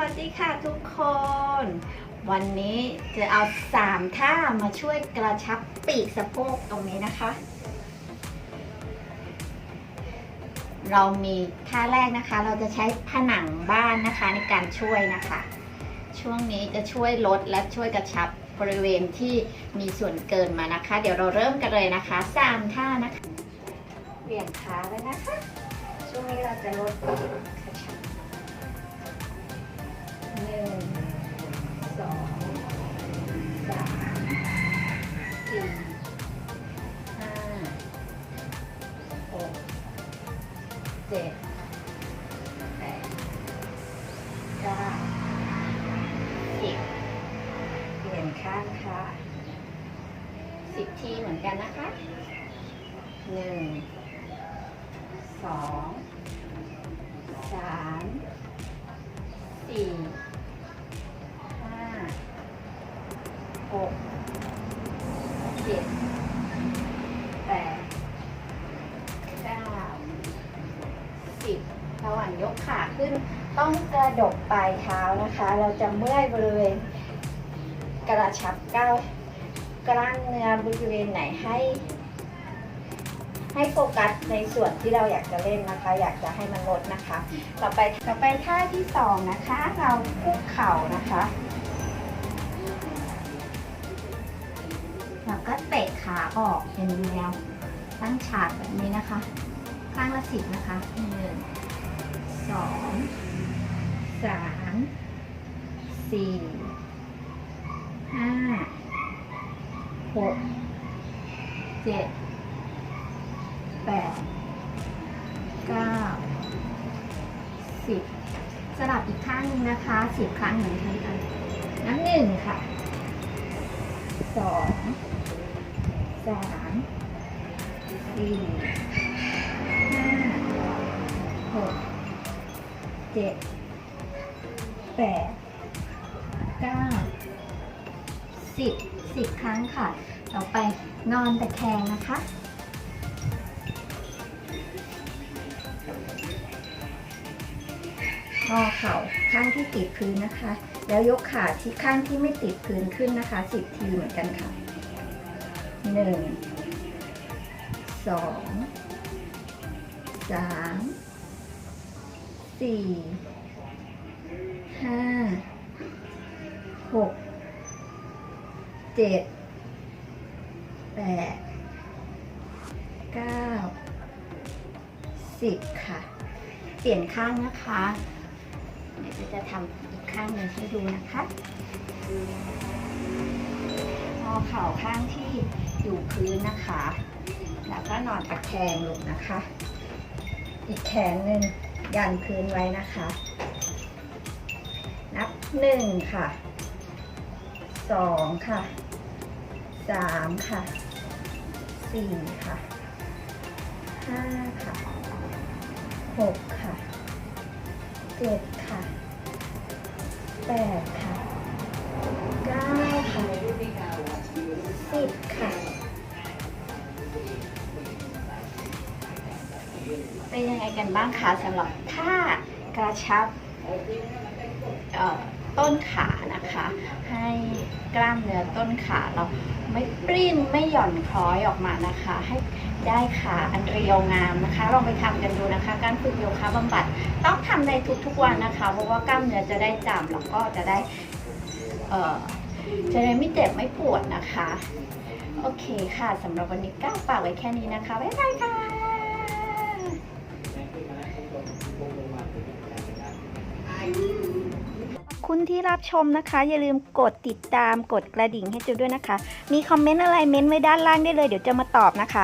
วัสดีค่ะทุกคน วันนี้จะเอาสามท่ามาช่วยกระชับปีกสะโพกตรงนี้นะคะ เรามีท่าแรกนะคะ เราจะใช้ผนังบ้านนะคะในการช่วยนะคะ ช่วงนี้จะช่วยลดและช่วยกระชับบริเวณที่มีส่วนเกินมานะคะ เดี๋ยวเราเริ่มกันเลยนะคะสามท่านะคะเบี่ยงขาไว้นะคะ ช่วงนี้เราจะลด ค่ะสิบทีเหมือนกันนะคะหนึ่งสองสามสี่ห้าหกเจ็ดแปดเก้าสิบระหว่างยกขาขึ้น ต้องกระดกปลายเท้านะคะ เราจะเมื่อยบริเวณ กระชับก้าวกล้ามเนื้อบริเวณไหนให้ ให้โฟกัสในส่วนที่เราอยากจะเล่นนะคะ อยากจะให้มันลดนะคะ ต่อไปต่อไปท่าที่สองนะคะ เราคุกเข่านะคะแล้วก็เตะขาออกเป็นแนวตั้งฉากแบบนี้นะคะข้างละสิบนะคะหนึ่งสองสามสี่ห้า หกเจ็ดแปดเก้าสิบสลับอีกข้างหนึงนะคะสิบครั้งเหมือนกันกันน้ำหนึ่งค่ะสองสามสี่ห้าหกเจ็ดแปดเก้าสิบ สิบครั้งค่ะ ต่อไปนอนตะแคงนะคะ งอเข่าข้างที่ติดพื้นนะคะ แล้วยกขาที่ข้างที่ไม่ติดพื้นขึ้นนะคะสิบทีเหมือนกันค่ะหนึ่งสองสามสี่ห้าหก เจ็ดแปดเก้าสิบค่ะ เปลี่ยนข้างนะคะเดี๋ยวจะทำอีกข้างหนึ่งให้ดูนะคะงอเข่าข้างที่อยู่พื้นนะคะ แล้วก็นอนตะแคงลงนะคะ อีกแขนหนึ่งยันพื้นไว้นะคะ นับหนึ่งค่ะสองค่ะ สามค่ะสี่ค่ะห้าค่ะหกค่ะเจ็ดค่ะแปดค่ะเก้าค่ะสิบค่ะ เป็นยังไงกันบ้างคะสำหรับท่ากระชับเอ่อ ต้นขานะคะ ให้กล้ามเนื้อต้นขาเราไม่ปริ้นไม่หย่อนคล้อยออกมานะคะ ให้ได้ขาอันเรียวงามนะคะลองไปทำกันดูนะคะ การฝึกโยคะบำบัดต้องทำในทุกๆวันนะคะ เพราะว่ากล้ามเนื้อจะได้จำแล้วก็จะได้เอ่อจะได้ไม่เจ็บไม่ปวดนะคะ โอเคค่ะสำหรับวันนี้ก้าวฝากไว้แค่นี้นะคะ บ๊ายบายค่ะ คุณที่รับชมนะคะ อย่าลืมกดติดตามกดกระดิ่งให้จูด้วยนะคะ มีคอมเมนต์อะไรเม้นต์ไว้ด้านล่างได้เลย เดี๋ยวจะมาตอบนะคะ